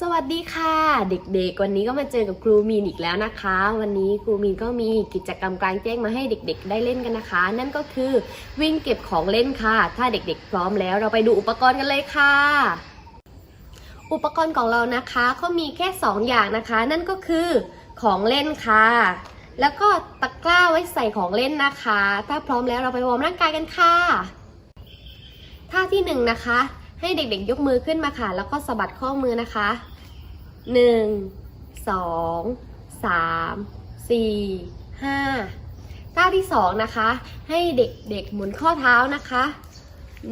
สวัสดีค่ะเด็กๆ วันนี้ก็มาเจอกับครูมีนอีกแล้วนะคะ วันนี้ครูมีนก็มีกิจกรรมกลางแจ้งมาให้เด็กๆ ได้เล่นกันนะคะ นั่นก็คือวิ่งเก็บของเล่นค่ะ ถ้าเด็กๆ พร้อมแล้วเราไปดูอุปกรณ์กันเลยค่ะ อุปกรณ์ของเรานะคะเขามีแค่ 2 อย่างนะคะ นั่นก็คือของเล่นค่ะ แล้วก็ตะกร้าไว้ใส่ของเล่นนะคะ ถ้าพร้อมแล้วเราไปวอร์มร่างกายกันค่ะท่าที่หนึ่งนะคะ ให้เด็กๆ ยกมือขึ้นมาค่ะ แล้วก็สะบัดข้อมือนะคะหนึ่งสองสามสี่ห้าท่าที่สองนะคะ ให้เด็กๆ หมุนข้อเท้านะคะ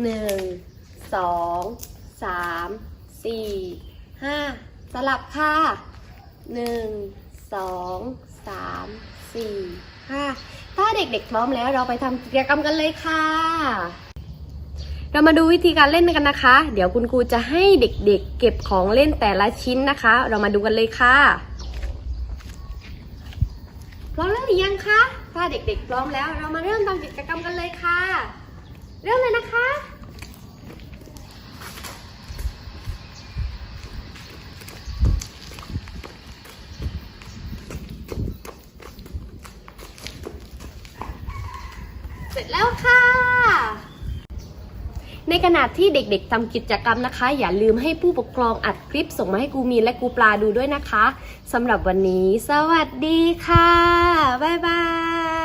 หนึ่งสองสามสี่ห้าสลับค่ะหนึ่งสองสามสี่ห้าถ้าเด็กๆ พร้อมแล้วเราไปทำกิจกรรมกันเลยค่ะ เรามาดูวิธีการเล่นกันนะคะ เดี๋ยวคุณครูจะให้เด็กๆ เก็บของเล่นแต่ละชิ้นนะคะ เรามาดูกันเลยค่ะ พร้อมแล้วหรือยังคะ ถ้าเด็กๆ พร้อมแล้ว เรามาเริ่มทำกิจกรรมกันเลยค่ะ เริ่มเลยนะคะเสร็จแล้วค่ะ ในขณะที่เด็กๆทำกิจกรรมนะคะ อย่าลืมให้ผู้ปกครองอัดคลิปส่งมาให้กูมีนและกูปลาดูด้วยนะคะสำหรับวันนี้ สวัสดีค่ะ บ๊ายบาย